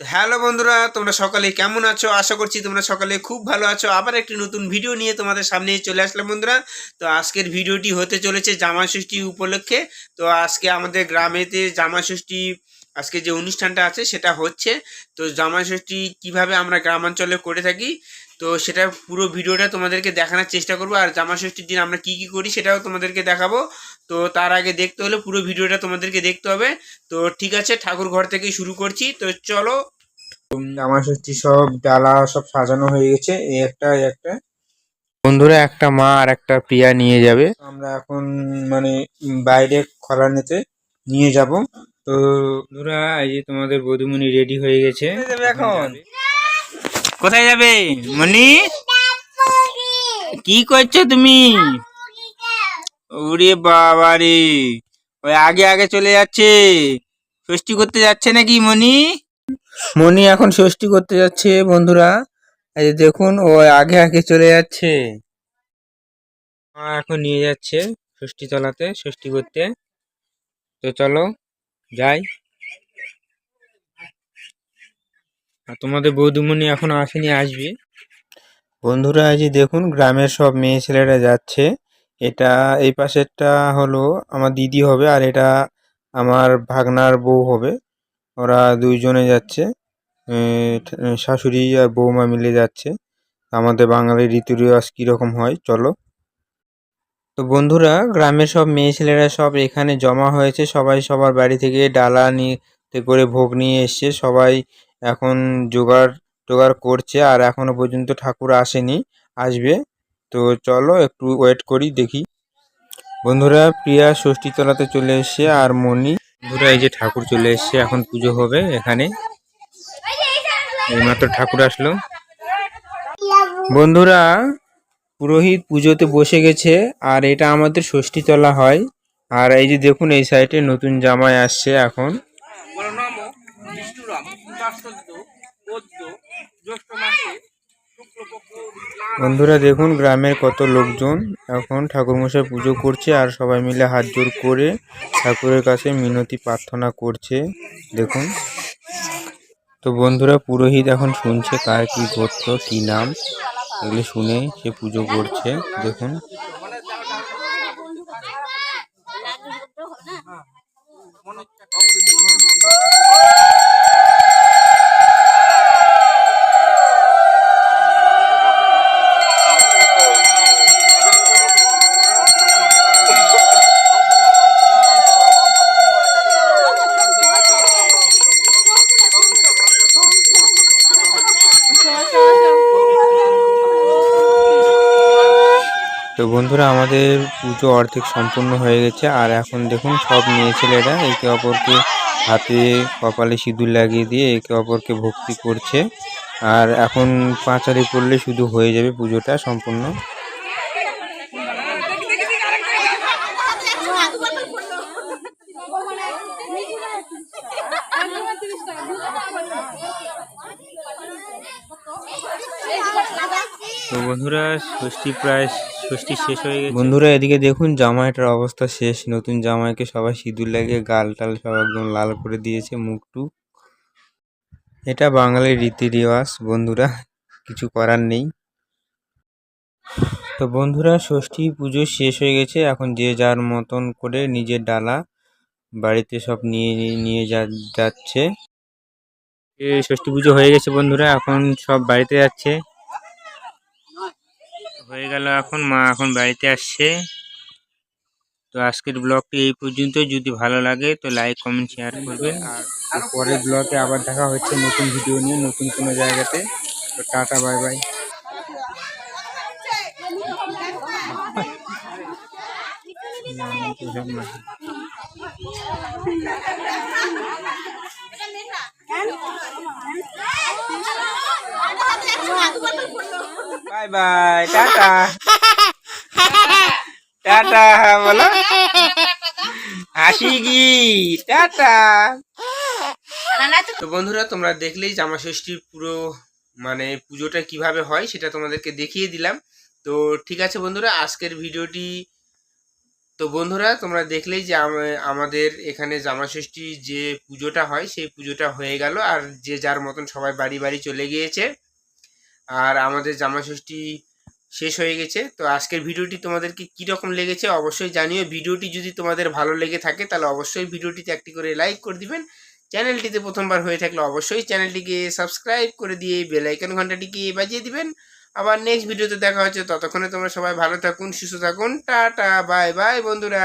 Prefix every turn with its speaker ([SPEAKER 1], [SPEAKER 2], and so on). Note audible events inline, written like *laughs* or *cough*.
[SPEAKER 1] তো হ্যালো বন্ধুরা, তোমরা সকালে কেমন আছো? আশা করছি তোমরা সকালে খুব ভালো আছো। আবার একটি নতুন ভিডিও নিয়ে তোমাদের সামনে চলে আসলাম বন্ধুরা। তো আজকের ভিডিওটি হতে চলেছে জামা ষষ্ঠী উপলক্ষে। তো আজকে আমাদের গ্রামেতে জামা ষষ্ঠী আজকে যে অনুষ্ঠানটা আছে সেটা হচ্ছে। তো জামা ষষ্ঠী কীভাবে আমরা গ্রামাঞ্চলে করে থাকি? তো সেটা পুরো ভিডিওটা তোমাদেরকে দেখানোর চেষ্টা করব। আর জামা ষষ্ঠীর দিন আমরা কি কি করি সেটাও তোমাদেরকে দেখাবো। তো তার আগে দেখতে হলে পুরো ভিডিওটা তোমাদেরকে দেখতে হবে। তো ঠিক আছে ঠাকুর ঘর থেকেই শুরু করছি। তো চলো।
[SPEAKER 2] আমার সত্যি সব ডালা সব সাজানো হয়ে গেছে। এই একটা এই একটা। বন্ধুরা একটা মা আর একটা প্রিয়া নিয়ে যাবে। আমরা এখন মানে বাইরে খরা নিতে নিয়ে যাব। তো বন্ধুরা এই যে তোমাদের বধুমণি রেডি হয়ে গেছে। এখন। কোথায় যাবে? মনি? কি করছ তুমি? ওরে বাবা রে ওই আগে আগে চলে যাচ্ছে। ষষ্ঠী করতে যাচ্ছে নাকি মনি? মনি এখন ষষ্ঠী করতে যাচ্ছে, বন্ধুরা। এই যে দেখুন, ও আগে আগে চলে যাচ্ছে। মা এখন নিয়ে যাচ্ছে ষষ্ঠী তলাতে, ষষ্ঠী করতে। তো চলো, যাই। আর তোমাদের বৌদিমণি এখন আসেনি, আসবে? বন্ধুরা যে দেখুন, গ্রামের সব মেয়ে ছেলেরা যাচ্ছে। এটা এই পাশেরটা হলো আমার দিদি হবে আর এটা আমার ভাগনার বউ হবে। ওরা দুইজনে যাচ্ছে। শাশুড়ি আর বৌমা মিলে যাচ্ছে। আমাদের বাঙালির রীতি রেওয়াজ কীরকম হয়, চলো। তো বন্ধুরা, গ্রামের সব মেয়ে ছেলেরা সব এখানে জমা হয়েছে। সবাই সবার বাড়ি থেকে ডালা নিয়ে করে ভোগ নিয়ে এসছে। সবাই এখন জোগাড় টোগাড় করছে আর এখনও পর্যন্ত ঠাকুর আসেনি, আসবে। তো চলো একটু ওয়েট করি, দেখি। বন্ধুরা, প্রিয়া ষষ্ঠী তলাতে চলে এসছে আর মণি। বন্ধুরা, এই যে ঠাকুর চলে এসছে, এখন পুজো হবে এখানে। এইমাত্র ঠাকুর আসলো। বন্ধুরা, পুরোহিত পুজোতে বসে গেছে, আর এটা আমাদের ষষ্ঠী তলা হয়। আর এই যে দেখুন, এই সাইডে নতুন জামাই আসছে এখন। বন্ধুরা দেখুন, গ্রামের কত লোকজন এখন ঠাকুরমশাই পুজো করছে আর সবাই মিলে হাত জোর করে ঠাকুরের কাছে মিনতি প্রার্থনা করছে। দেখুন। তো বন্ধুরা, পুরোহিত এখন শুনছে কার কি গোত্র, কি নাম, এগুলো শুনে সে পুজো করছে। দেখুন। তো বন্ধুরা, আমাদের পুজো অর্ধেক সম্পূর্ণ হয়ে গেছে। আর এখন দেখুন, সব মেয়ে ছেলেরা একে অপরকে হাতে কপালে সিঁদুর লাগিয়ে দিয়ে একে অপরকে ভক্তি করছে। আর এখন পাঁচালি করলে শুধু হয়ে যাবে পুজোটা সম্পূর্ণ। তো বন্ধুরা, ষষ্ঠী প্রায় ষষ্ঠী শেষ হয়ে গেছে। বন্ধুরা, এদিকে দেখুন, জামাইটার অবস্থা শেষ। নতুন জামাইকে সবাই সিঁদুর লাগিয়ে গাল টাল সব একদম লাল করে দিয়েছে মুখটু এটা বাঙালির রীতি রেওয়াজ, বন্ধুরা, কিছু করার নেই। তো বন্ধুরা, ষষ্ঠী পুজো শেষ হয়ে গেছে। এখন যে যার মতন করে নিজের ডালা বাড়িতে সব নিয়ে, নিয়ে- যাচ্ছে। ষষ্ঠী পুজো হয়ে গেছে বন্ধুরা, এখন সব বাড়িতে যাচ্ছে। হয়ে গেল এখন মা এখন বাড়িতে আসছে। তো আজকের ব্লগটি এই পর্যন্ত। যদি ভালো লাগে তো লাইক কমেন্ট শেয়ার করবে। আর পরের ব্লগে আবার দেখা হচ্ছে নতুন ভিডিও নিয়ে নতুন কোনো জায়গাতে। তো tata bye bye. *laughs* Bye bye, tata. Tata বলো। হাসি কি? টাটা।
[SPEAKER 1] তো বন্ধুরা, তোমরা দেখলেই জামা ষষ্ঠীর পুরো মানে পুজোটা কীভাবে হয় সেটা তোমাদেরকে দেখিয়ে দিলাম। তো ঠিক আছে বন্ধুরা, আজকের ভিডিওটি তো বন্ধুরা, তোমরা দেখলেই যে আমাদের এখানে জামাষষ্ঠী যে পুজোটা হয়, সেই পুজোটা হয়ে গেল। আর যে যার মতন সবাই বাড়ি বাড়ি চলে গিয়েছে, আর আমাদের জামাষষ্ঠী শেষ হয়ে গেছে। তো আজকের ভিডিওটি তোমাদেরকে কীরকম লেগেছে অবশ্যই জানিও। ভিডিওটি যদি তোমাদের ভালো লেগে থাকে, তাহলে অবশ্যই ভিডিওটিতে একটি করে লাইক করে দিবেন। চ্যানেলটিতে প্রথমবার হয়ে থাকলে অবশ্যই চ্যানেলটিকে সাবস্ক্রাইব করে দিয়ে বেল আইকন ঘন্টাটিকে বাজিয়ে দিবেন। আবার নেক্সট ভিডিওতে দেখা হচ্ছে। ততক্ষণে তোমরা সবাই ভালো থাকুন, সুস্থ থাকুন। টাটা বাই বাই বন্ধুরা।